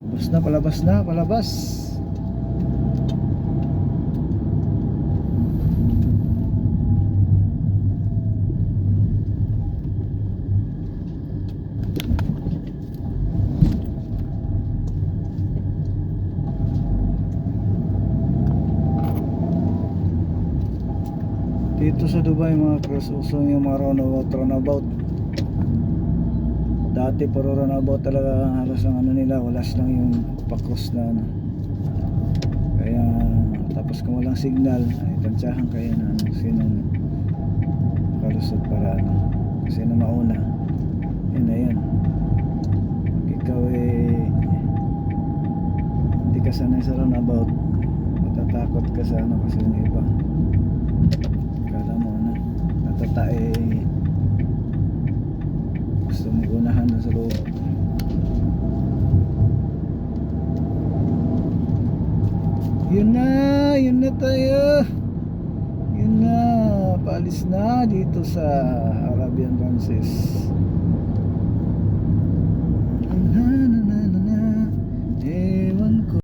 Palabas na, palabas na, palabas. Dito sa Dubai mga cross uso yung mga runabout runabout Dati puro runabout talaga halos ang ano nila walas lang yung pakros na ano. Kaya tapos kung walang signal ay tansyahan kayo na ano sinong kalusot para ano kasi na mauna. Yun na yun. Ikaw eh hindi ka sanay sa runabout matatakot ka sa ano kasi yung iba. Kala mo ano, natatae gusto mo unahan na sa loob. Yun na, yun na tayo. Yun na, paalis na dito sa Arabian Francis.